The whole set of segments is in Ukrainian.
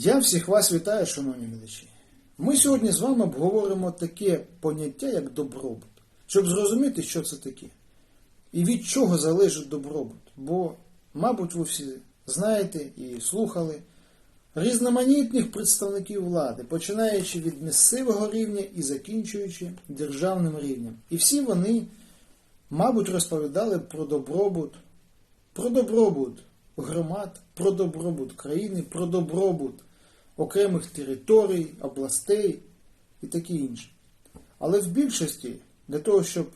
Я всіх вас вітаю, шановні глядачі. Ми сьогодні з вами обговоримо таке поняття, як добробут, щоб зрозуміти, що це таке. І від чого залежить добробут. Бо, мабуть, ви всі знаєте і слухали різноманітних представників влади, починаючи від місцевого рівня і закінчуючи державним рівнем. І всі вони, мабуть, розповідали про добробут, про добробут громад, про добробут країни, про добробут окремих територій, областей і таке інше. Але в більшості для того, щоб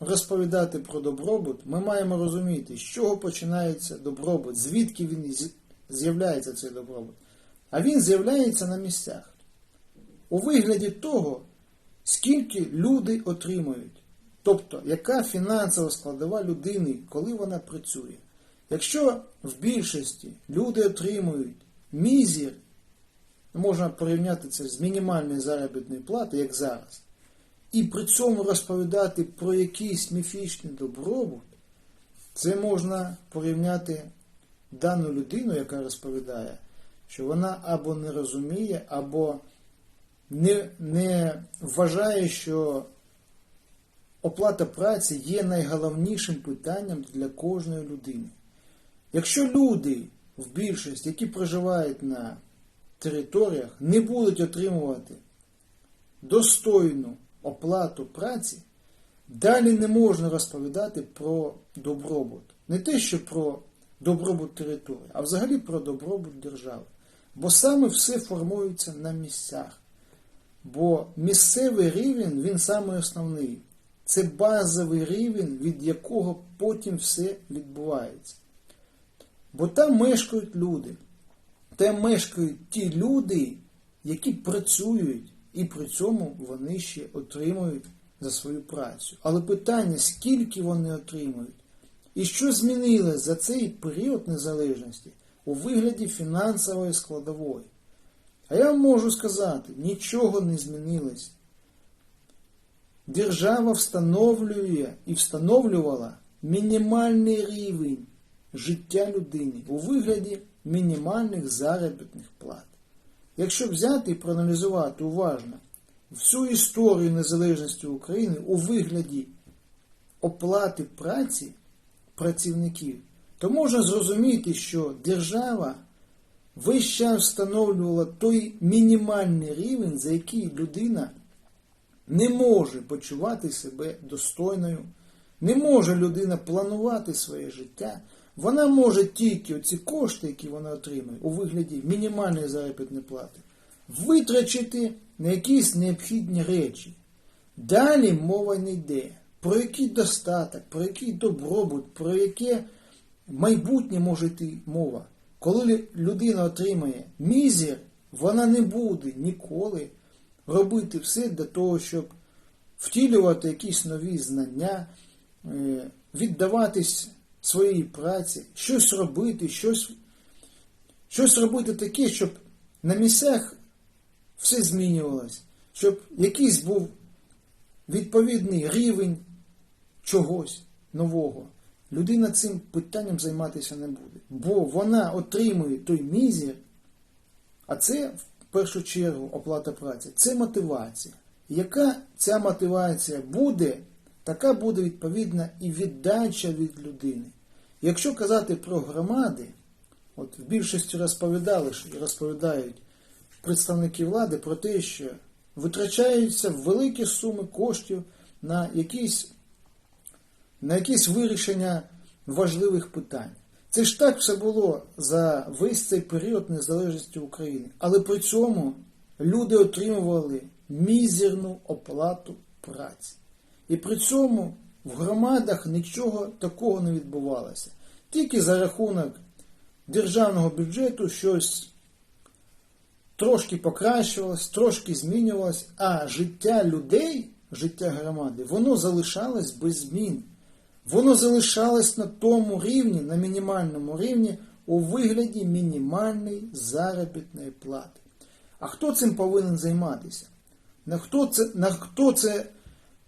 розповідати про добробут, ми маємо розуміти, з чого починається добробут, звідки він з'являється цей добробут. А він з'являється на місцях. У вигляді того, скільки люди отримують. Тобто, яка фінансова складова людини, коли вона працює. Якщо в більшості люди отримують мізір, можна порівняти це з мінімальною заробітною платою, як зараз, і при цьому розповідати про якийсь міфічний добробут, це можна порівняти дану людину, яка розповідає, що вона або не розуміє, або не, не вважає, що оплата праці є найголовнішим питанням для кожної людини. Якщо люди в більшості, які проживають на територіях, не будуть отримувати достойну оплату праці, далі не можна розповідати про добробут. Не те, що про добробут території, а взагалі про добробут держави. Бо саме все формується на місцях. Бо місцевий рівень, він саме основний. Це базовий рівень, від якого потім все відбувається. Бо там мешкають люди. Там мешкають ті люди, які працюють, і при цьому вони ще отримують за свою працю. Але питання, скільки вони отримують, і що змінилось за цей період незалежності у вигляді фінансової складової. А я вам можу сказати, нічого не змінилось. Держава встановлює і встановлювала мінімальний рівень життя людини у вигляді мінімальних заробітних плат. Якщо взяти і проаналізувати уважно всю історію незалежності України у вигляді оплати праці працівників, то можна зрозуміти, що держава час встановлювала той мінімальний рівень, за який людина не може почувати себе достойною, не може людина планувати своє життя. Вона може тільки оці кошти, які вона отримує у вигляді мінімальної заробітної плати, витрачити на якісь необхідні речі. Далі мова не йде. Про який достаток, про який добробут, про яке майбутнє може йти мова. Коли людина отримає мізер, вона не буде ніколи робити все для того, щоб втілювати якісь нові знання, е, віддаватись своїй праці, щось робити, щось, щось робити таке, щоб на місцях все змінювалось, щоб якийсь був відповідний рівень чогось нового. Людина цим питанням займатися не буде, бо вона отримує той мізер, а це в першу чергу оплата праці, це мотивація. Яка ця мотивація буде, така буде відповідна і віддача від людини. Якщо казати про громади, от в більшості розповідали і розповідають представники влади про те, що витрачаються великі суми коштів на якісь, на якісь вирішення важливих питань. Це ж так все було за весь цей період незалежності України. Але при цьому люди отримували мізерну оплату праці. І при цьому в громадах нічого такого не відбувалося. Тільки за рахунок державного бюджету щось трошки покращувалось, трошки змінювалось, а життя людей, життя громади, воно залишалось без змін. Воно залишалось на тому рівні, на мінімальному рівні, у вигляді мінімальної заробітної плати. А хто цим повинен займатися? На хто це, на хто це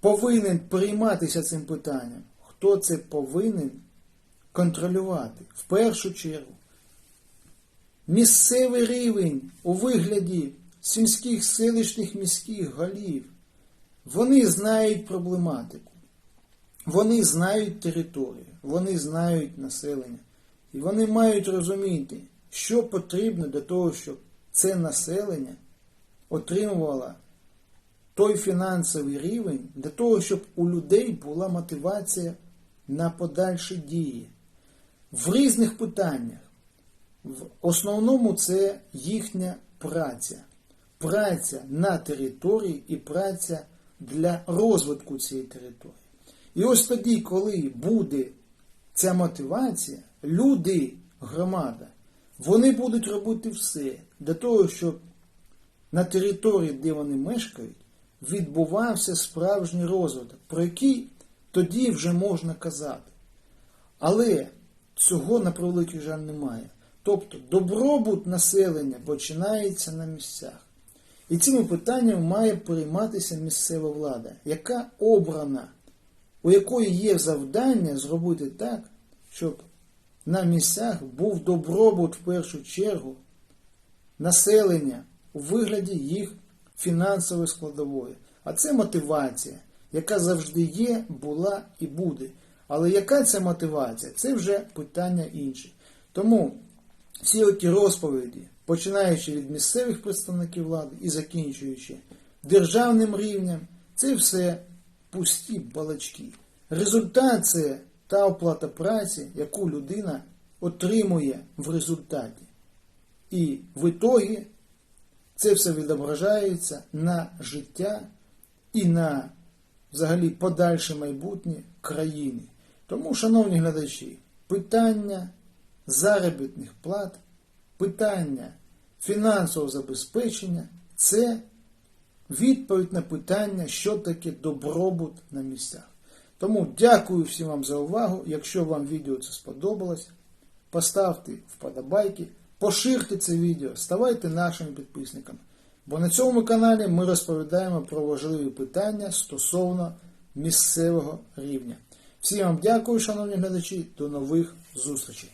повинен прийматися цим питанням? Хто це повинен контролювати? В першу чергу місцевий рівень у вигляді сільських селищних міських голів. Вони знають проблематику, вони знають територію, вони знають населення. І вони мають розуміти, що потрібно для того, щоб це населення отримувало той фінансовий рівень для того, щоб у людей була мотивація на подальші дії в різних питаннях. В основному це їхня праця. Праця на території і праця для розвитку цієї території. І ось тоді, коли буде ця мотивація, люди, громада, вони будуть робити все для того, щоб на території, де вони мешкають, відбувався справжній розвиток, про який тоді вже можна казати. Але цього, на превеликий жаль, немає. Тобто добробут населення починається на місцях. І цими питаннями має перейматися місцева влада, яка обрана, у якої є завдання зробити так, щоб на місцях був добробут в першу чергу населення у вигляді їх фінансової складової. А це мотивація, яка завжди є, була і буде. Але яка це мотивація? Це вже питання інше. Тому всі оті розповіді, починаючи від місцевих представників влади і закінчуючи державним рівнем, це все пусті балачки. Результат це та оплата праці, яку людина отримує в результаті. І в ітогі це все відображається на життя і на взагалі подальше майбутнє країни. Тому, шановні глядачі, питання заробітних плат, питання фінансового забезпечення це відповідь на питання, що таке добробут на місцях. Тому дякую всім вам за увагу. Якщо вам відео це сподобалось, поставте вподобайки, поширте це відео, ставайте нашими підписниками. Бо на цьому каналі ми розповідаємо про важливі питання стосовно місцевого рівня. Всім вам дякую, шановні глядачі, до нових зустрічей.